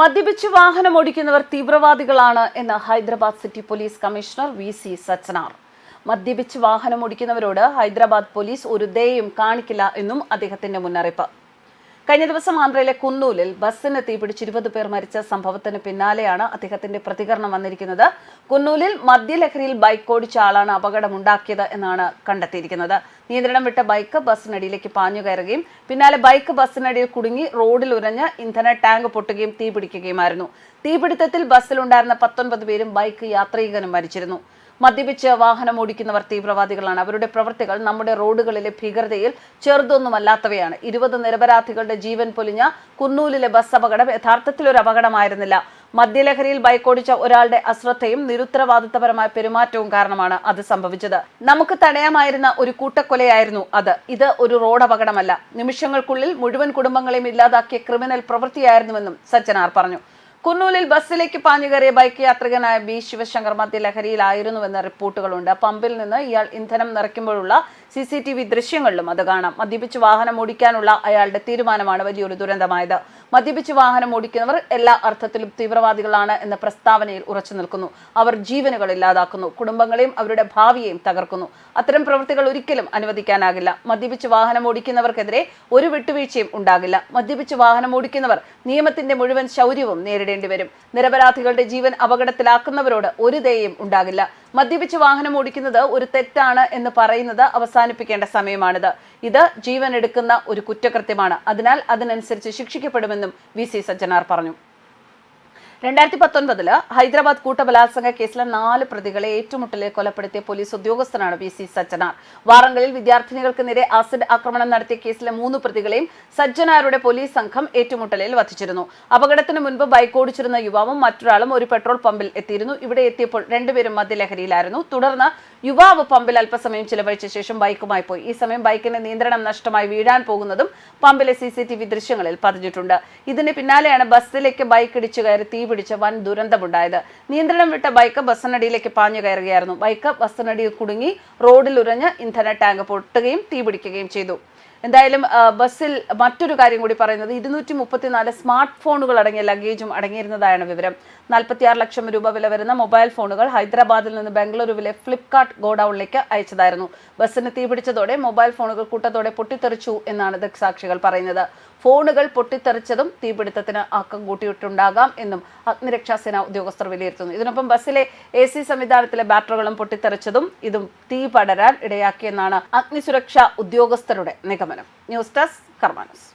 മദ്യപിച്ച് വാഹനം ഓടിക്കുന്നവർ തീവ്രവാദികളാണ് എന്ന് Hyderabad city police commissioner V C Sajjanar. മദ്യപിച്ച് വാഹനം ഓടിക്കുന്നവരോട് ഹൈദരാബാദ് പോലീസ് ഒരു ദയയും കാണിക്കില്ല എന്നും അദ്ദേഹത്തിന്റെ മുന്നറിയിപ്പ്. കഴിഞ്ഞ ദിവസം ആന്ധ്രയിലെ കുന്നൂലിൽ ബസ്സിന് തീപിടിച്ച് ഇരുപത് പേർ മരിച്ച സംഭവത്തിന് പിന്നാലെയാണ് അദ്ദേഹത്തിന്റെ പ്രതികരണം വന്നിരിക്കുന്നത്. കുന്നൂലിൽ മദ്യലഹരിയിൽ ബൈക്ക് ഓടിച്ച ആളാണ് അപകടമുണ്ടാക്കിയത് എന്നാണ് കണ്ടെത്തിയിരിക്കുന്നത്. നിയന്ത്രണം വിട്ട ബൈക്ക് ബസ്സിനടിയിലേക്ക് പാഞ്ഞു കയറുകയും പിന്നാലെ ബൈക്ക് ബസ്സിനടിയിൽ കുടുങ്ങി റോഡിൽ ഉരഞ്ഞ് ഇന്ധന ടാങ്ക് പൊട്ടുകയും തീ തീപിടിക്കുകയുമായിരുന്നു തീപിടുത്തത്തിൽ ബസ്സിലുണ്ടായിരുന്ന പത്തൊൻപത് പേരും ബൈക്ക് യാത്രികനും മരിച്ചിരുന്നു. മദ്യപിച്ച് വാഹനം ഓടിക്കുന്നവർ തീവ്രവാദികളാണ്. അവരുടെ പ്രവൃത്തികൾ നമ്മുടെ റോഡുകളിലെ ഭീകരതയിൽ ചെറുതൊന്നുമല്ലാത്തവയാണ്. ഇരുപത് നിരപരാധികളുടെ ജീവൻ പൊലിഞ്ഞ കുന്നൂലിലെ ബസ് അപകടം യഥാർത്ഥത്തിൽ ഒരു അപകടമായിരുന്നില്ല. മദ്യലഹരിയിൽ ബൈക്കോടിച്ച ഒരാളുടെ അശ്രദ്ധയും നിരുത്തരവാദിത്തപരമായ പെരുമാറ്റവും കാരണമാണ് അത് സംഭവിച്ചത്. നമുക്ക് തടയാമായിരുന്ന ഒരു കൂട്ടക്കൊലയായിരുന്നു അത്. ഇത് ഒരു റോഡ് അപകടമല്ല. നിമിഷങ്ങൾക്കുള്ളിൽ മുഴുവൻ കുടുംബങ്ങളെയും ഇല്ലാതാക്കിയ ക്രിമിനൽ പ്രവൃത്തിയായിരുന്നുവെന്നും സജ്ജനാർ പറഞ്ഞു. കുന്നൂലിൽ ബസ്സിലേക്ക് പാഞ്ഞുകയറിയ ബൈക്ക് യാത്രികനായ ബി ശിവശങ്കർ മദ്യലഹരിയിലായിരുന്നുവെന്ന റിപ്പോർട്ടുകളുണ്ട്. പമ്പിൽ നിന്ന് ഇയാൾ ഇന്ധനം നിറയ്ക്കുമ്പോഴുള്ള സി സി ടി വി ദൃശ്യങ്ങളിലും അത് കാണാം. മദ്യപിച്ച് വാഹനം ഓടിക്കാനുള്ള അയാളുടെ തീരുമാനമാണ് വലിയൊരു ദുരന്തമായത്. മദ്യപിച്ച് വാഹനം ഓടിക്കുന്നവർ എല്ലാ അർത്ഥത്തിലും തീവ്രവാദികളാണ് എന്ന പ്രസ്താവനയിൽ ഉറച്ചു നിൽക്കുന്നു. അവർ ജീവനുകൾ ഇല്ലാതാക്കുന്നു. കുടുംബങ്ങളെയും അവരുടെ ഭാവിയെയും തകർക്കുന്നു. അത്തരം പ്രവൃത്തികൾ ഒരിക്കലും അനുവദിക്കാനാകില്ല. മദ്യപിച്ച് വാഹനം ഓടിക്കുന്നവർക്കെതിരെ ഒരു വിട്ടുവീഴ്ചയും ഉണ്ടാകില്ല. മദ്യപിച്ച് വാഹനം ഓടിക്കുന്നവർ നിയമത്തിന്റെ മുഴുവൻ ശൗര്യവും നേരിടേണ്ടി വരും. നിരപരാധികളുടെ ജീവൻ അപകടത്തിലാക്കുന്നവരോട് ഒരു ദയയും ഉണ്ടാകില്ല. മദ്യപിച്ച് വാഹനം ഓടിക്കുന്നത് ഒരു തെറ്റാണ് എന്ന് പറയുന്നത് അവസാനിപ്പിക്കേണ്ട സമയമാണിത്. ഇത് ജീവൻ എടുക്കുന്ന ഒരു കുറ്റകൃത്യമാണ്. അതിനാൽ അതിനനുസരിച്ച് ശിക്ഷിക്കപ്പെടുമെന്നും വി സി സജ്ജനാർ പറഞ്ഞു. രണ്ടായിരത്തി പത്തൊൻപതിൽ ഹൈദരാബാദ് കൂട്ടബലാത്സംഗ കേസിലെ നാല് പ്രതികളെ ഏറ്റുമുട്ടലിൽ കൊലപ്പെടുത്തിയ പോലീസ് ഉദ്യോഗസ്ഥനാണ് വി സി സജ്ജനാർ. വാറങ്കലിൽ വിദ്യാർത്ഥിനികൾക്ക് നേരെ ആസിഡ് ആക്രമണം നടത്തിയ കേസിലെ മൂന്ന് പ്രതികളെയും സജ്ജനാരുടെ പോലീസ് സംഘം ഏറ്റുമുട്ടലിൽ വധിച്ചിരുന്നു. അപകടത്തിന് മുൻപ് ബൈക്ക് ഓടിച്ചിരുന്ന യുവാവും മറ്റൊരാളും ഒരു പെട്രോൾ പമ്പിൽ എത്തിയിരുന്നു. ഇവിടെ എത്തിയപ്പോൾ രണ്ടുപേരും മദ്യലഹരിയിലായിരുന്നു. തുടർന്ന് യുവാവ് പമ്പിൽ അല്പസമയം ചിലവഴിച്ച ശേഷം ബൈക്കുമായി പോയി. ഈ സമയം ബൈക്കിന് നിയന്ത്രണം നഷ്ടമായി വീഴാൻ പോകുന്നതും പമ്പിലെ സി സി ടി വി ദൃശ്യങ്ങളിൽ പതിഞ്ഞിട്ടുണ്ട്. ഇതിന് പിന്നാലെയാണ് ബസ്സിലേക്ക് ബൈക്ക് ഇടിച്ചു കയറി തീ പിടിച്ച വൻ ദുരന്തമുണ്ടായത്. നിയന്ത്രണം വിട്ട ബൈക്ക് ബസ്സിനടിയിലേക്ക് പാഞ്ഞു കയറുകയായിരുന്നു. ബൈക്ക് ബസ്സിനടിയിൽ കുടുങ്ങി റോഡിൽ ഉരഞ്ഞ് ഇന്ധന ടാങ്ക് പൊട്ടുകയും തീപിടിക്കുകയും ചെയ്തു. എന്തായാലും ബസ്സിൽ മറ്റൊരു കാര്യം കൂടി പറയുന്നത്. ഇരുന്നൂറ്റി മുപ്പത്തിനാല് സ്മാർട്ട് ഫോണുകൾ അടങ്ങിയ ലഗേജും അടങ്ങിയിരുന്നതായാണ് വിവരം. നാൽപ്പത്തിയാറ് ലക്ഷം രൂപ വില വരുന്ന മൊബൈൽ ഫോണുകൾ ഹൈദരാബാദിൽ നിന്ന് ബംഗളൂരുവിലെ ഫ്ലിപ്കാർട്ട് ഗോഡൌണിലേക്ക് അയച്ചതായിരുന്നു. ബസ്സിന് തീപിടിച്ചതോടെ മൊബൈൽ ഫോണുകൾ കൂട്ടത്തോടെ പൊട്ടിത്തെറിച്ചു എന്നാണ് ദൃക്സാക്ഷികൾ പറയുന്നത്. ഫോണുകൾ പൊട്ടിത്തെറിച്ചതും തീപിടുത്തത്തിന് ആക്കം കൂട്ടിയിട്ടുണ്ടാകാം എന്നും അഗ്നിരക്ഷാസേന ഉദ്യോഗസ്ഥർ വിലയിരുത്തുന്നു. ഇതിനൊപ്പം ബസ്സിലെ എ സി സംവിധാനത്തിലെ ബാറ്ററികളും പൊട്ടിത്തെറിച്ചതും ഇതും തീ പടരാൻ ഇടയാക്കിയെന്നാണ് അഗ്നിസുരക്ഷാ ഉദ്യോഗസ്ഥരുടെ നിഗമനം. News desk കർമാനസ്.